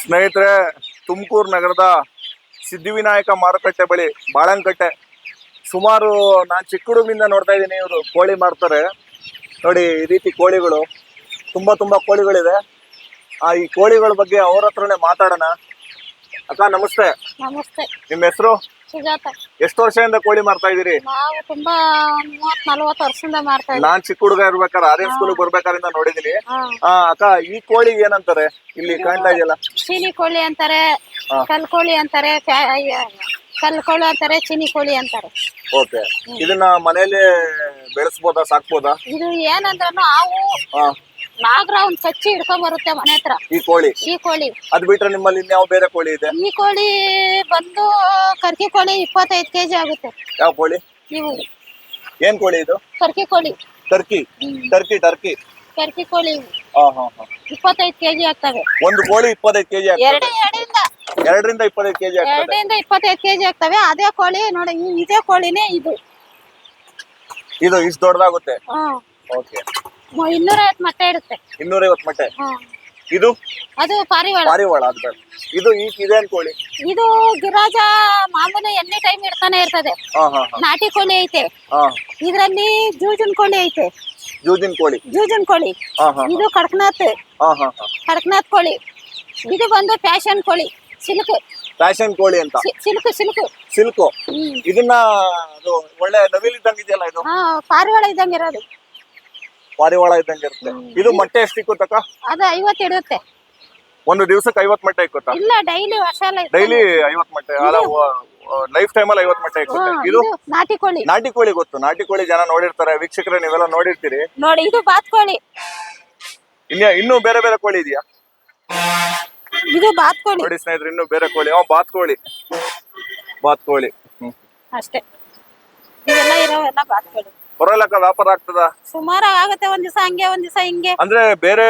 ಸ್ನೇಹಿತರೆ, ತುಮಕೂರು ನಗರದ ಸಿದ್ಧಿವಿನಾಯಕ ಮಾರುಕಟ್ಟೆ ಬಳಿ ಬಾಳಂಕಟ್ಟೆ. ಸುಮಾರು ನಾನು ಚಿಕ್ಕ ಹುಡುಗನಿಂದ ನೋಡ್ತಾ ಇದ್ದೀನಿ, ಇವರು ಕೋಳಿ ಮಾರ್ತಾರೆ. ನೋಡಿ, ಈ ರೀತಿ ಕೋಳಿಗಳು, ತುಂಬ ತುಂಬ ಕೋಳಿಗಳಿದೆ. ಆ, ಈ ಕೋಳಿಗಳ ಬಗ್ಗೆ ಅವ್ರ ಹತ್ರನೇ ಮಾತಾಡೋಣ. ಅಕ್ಕ ನಮಸ್ತೆ. ನಮಸ್ತೆ. ನಿಮ್ಮ ಹೆಸರು? ಸುಜಾತ. ಎಷ್ಟು ವರ್ಷದಿಂದ ಕೋಳಿ ಮಾರ್ತಾ ಇದೀರಿ ನಾವು ತುಂಬಾ ಮೂವತ್ ನಲ್ವತ್ತು ವರ್ಷದಿಂದ ಮಾಡ್ತಾ ಇದ್ದೀವಿ. ನಾನ್ ಚಿಕ್ಕ ಹುಡುಗ ಇರ್ಬೇಕಾದ್ರೆ ಆರ್ಯನ್ ಸ್ಕೂಲ್ ಬರ್ಬೇಕಾದ್ರಿಂದ ನೋಡಿದೀನಿ. ಆ ಅಕ್ಕ ಈ ಕೋಳಿ ಏನಂತಾರೆ? ಇಲ್ಲಿ ಕಾಣ್ತಾ ಇದೆಯಲ್ಲ? ಚೀನಿ ಕೋಳಿ ಅಂತಾರೆ. ಕಲ್ ಕೋಳಿ ಅಂತಾರೆ ಕಲ್ ಕೋಳಿ ಅಂತಾರೆ ಚೀನಿ ಕೋಳಿ ಅಂತಾರೆ. ಓಕೆ. ಇದನ್ನ ಮನೇಲಿ ಬೆಳೆಸ್ಬೋದಾ ಸಾಕ್ಬೋದಾ? ಇದು ಏನಂದ್ರೆ ಹಾವು ಹಾ. ನಾಗರ ಒಂದ್ ಸಚ್ಚಿ ಹಿಡ್ಕೊಂಡ್ ಬರುತ್ತೆ ಮನೆ ಹತ್ರ. ಈ ಕೋಳಿ? ಈ ಕೋಳಿ. ಅದ್ ಬಿಟ್ರೆ ನಿಮ್ಮಲ್ಲಿ ಇನ್ಯಾವ ಬೇರೆ ಕೋಳಿ ಇದೆ? ಈ ಕೋಳಿ ಬಂದು ಕರ್ಕಿ ಕೋಳಿ ಇಪ್ಪತ್ತೈದು ಕೆಜಿ ಆಗುತ್ತೆ. ಯಾವ ಕೋಳಿ? ನೀವು. ಏನ್ ಕೋಳಿ ಇದು? ಕರ್ಕಿ ಕೋಳಿ. ಟರ್ಕಿ. Turkey Turkey. ಕರ್ಕಿ ಕೋಳಿ. ಇವು ಹಾ ಹಾ ಹಾ. ಇಪ್ಪತ್ತೈದು ಕೆಜಿ ಆಗ್ತವೆ. ಒಂದು ಕೋಳಿ ಇಪ್ಪತ್ತೈದು ಕೆಜಿ ಎರಡು ಎರಡರಿಂದ ಎರಡರಿಂದ ಇಪ್ಪತ್ತೈದು ಕೆಜಿ ಆಗ್ತದೆ. ಎರಡರಿಂದ ಇಪ್ಪತ್ತೈದು ಕೆಜಿ ಆಗ್ತವೆ. ಅದೇ ಕೋಳಿ ನೋಡಿ ಈ- ಇದೇ ಕೋಳಿನೇ ಇದು. ಇದು ಇಷ್ಟು ದೊಡ್ಡದಾಗುತ್ತೆ ಹಾ. ಓಕೆ. ಇನ್ನೂರೈವತ್ತು ಮೊಟ್ಟೆ ಇರುತ್ತೆ. ಇನ್ನೂರೈವತ್ತು ಮೊಟ್ಟೆ ಇದು? ಅದು ಪಾರಿವಾಳ. ಪಾರಿವಾಳ ಅಂತ ಇದು ಈ ಇದೇನ್ ಕೋಳಿ ಇದು ಗಿರಾಜ ಮಾಮೂಲಿ ಎನಿ ಟೈಮ್ ಇಡ್ತಾನೆ ಇರ್ತದೆ. ನಾಟಿ ಕೋಳಿ ಐತೆ. ಇದರಲ್ಲಿ ಜೂಜನ್ ಕೋಳಿ ಐತೆ. ಜೂಜನ್ ಕೋಳಿ. ಜೂಜನ್ ಕೋಳಿ. ಇದು ಕಡಕ್ನಾಥ್. ಹಾ ಕೋಳಿ. ಇದು ಬಂದು ಫ್ಯಾಷನ್ ಕೋಳಿ. ಸಿಲ್ಕ್. ಫ್ಯಾಷನ್ ಕೋಳಿ ಅಂತ. Silk silk. ಸಿಲ್ಕು. ಇದನ್ನ ಅದು ಒಳ್ಳೆ ನವಿಲ್ ಇದ್ದಂಗೆ ಇದೆಯಲ್ಲ ಇದು? ಪಾರಿವಾಳ ಇದ್ದಂಗೆ ಇರೋದು. ಪಾರಿವಾಳ ಇದ್ದಂಗೆ ಇರುತ್ತೆ. ಇದು ಮೊಟ್ಟೆ ಎಷ್ಟು ಇಕ್ಕುತ್ತಕ್ಕ ಅದು ಐವತ್ತು ಇಡುತ್ತೆ ಒಂದು ದಿವಸಕ್ಕೆ ಐವತ್ ಮೊಟ್ಟೆ ಇಕ್ಕುತ್ತಾ ಇಲ್ಲ ಡೈಲಿ ವರ್ಷ ಡೈಲಿ ಐವತ್ ಮೊಟ್ಟೆ ಅಲ್ಲ ಲೈಫ್ ಟೈಮ್ ಅಲ್ಲಿ ಐವತ್ ಮೊಟ್ಟೆ ಇಕ್ಕುತ್ತೆ ಇದು ನಾಟಿ ಕೋಳಿ ನಾಟಿ ಕೋಳಿ ಗೊತ್ತು. ನಾಟಿ ಕೋಳಿ ಜನ ನೋಡಿರ್ತಾರೆ. ವೀಕ್ಷಕರೇ ನೀವೆಲ್ಲ ನೋಡಿರ್ತೀರಿ. ನೋಡಿ ಇದು ಬಾತ್ ಕೋಳಿ ಇನ್ನ ಇನ್ನೂ ಬೇರೆ ಬೇರೆ ಕೋಳಿ ಇದೆಯಾ? ಇದು ಬಾತ್ ಕೋಳಿ ನೋಡಿ ಸ್ನೇಹಿತರೆ ಇನ್ನೂ ಬೇರೆ ಕೋಳಿ. ಓ ಬಾತ್ ಕೋಳಿ ಬಾತ್ ಕೋಳಿ ಅಷ್ಟೇ. ಇವೆಲ್ಲ ಇರೋವೆಲ್ಲ ಬಾತ್ ಕೋಳಿ ಪರವಾಗಿಲ್ಲಕ್ಕ ವ್ಯಾಪಾರ ಆಗ್ತದ? ಸುಮಾರು ಆಗುತ್ತೆ ಒಂದ್ ದಿವಸ ಹಂಗೆ ಒಂದ್ ದಿವಸ ಹಿಂಗೆ. ಅಂದ್ರೆ ಬೇರೆ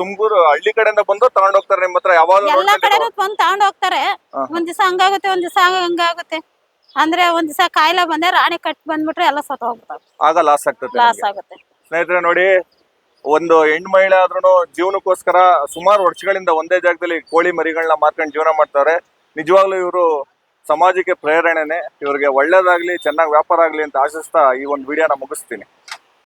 ತುಮಕೂರು ಹಳ್ಳಿ ಕಡೆಯಿಂದ ಬಂದು ತಗೊಂಡ್ ಹೋಗ್ತಾರೆ ನಿಮ್ಮ ಹತ್ರ ಯಾವಾಗ ಎಲ್ಲಾ ಕಡೆನೂ ಬಂದ್ ತಗೊಂಡ್ ಹೋಗ್ತಾರೆ. ಒಂದ್ ದಿವಸ ಹಂಗಾಗುತ್ತೆ ಒಂದ್ ದಿವಸ ಹಂಗಾಗುತ್ತೆ. ಅಂದ್ರೆ ಒಂದ್ ದಿವಸ ಕಾಯಿಲೆ ಬಂದ್ರೆ ರಾಣಿ ಕಟ್ ಬಂದ್ಬಿಟ್ರೆ ಎಲ್ಲ ಸತ ಹೋಗ್ಬಿಡ್ತಾವೆ. ಆಗ ಲಾಸ್ ಆಗ್ತದೆ ಲಾಸ್ ಆಗುತ್ತೆ. ಸ್ನೇಹಿತರೆ ನೋಡಿ ಒಂದು ಹೆಣ್ಣು ಮಹಿಳೆ ಆದ್ರೂ ಜೀವನಕ್ಕೋಸ್ಕರ ಸುಮಾರು ವರ್ಷಗಳಿಂದ ಒಂದೇ ಜಾಗದಲ್ಲಿ ಕೋಳಿ ಮರಿಗಳನ್ನ ಮಾರ್ಕೊಂಡು ಜೀವನ ಮಾಡ್ತಾರೆ ನಿಜವಾಗ್ಲೂ ಇವರು ಸಮಾಜಕ್ಕೆ ಪ್ರೇರಣೆನೆ ಇವರಿಗೆ ಒಳ್ಳೇದಾಗ್ಲಿ ಚೆನ್ನಾಗಿ ವ್ಯಾಪಾರ ಆಗಲಿ ಅಂತ ಆಶಿಸ್ತಾ ಈ ಒಂದು ವಿಡಿಯೋನ ಮುಗಿಸ್ತೀನಿ.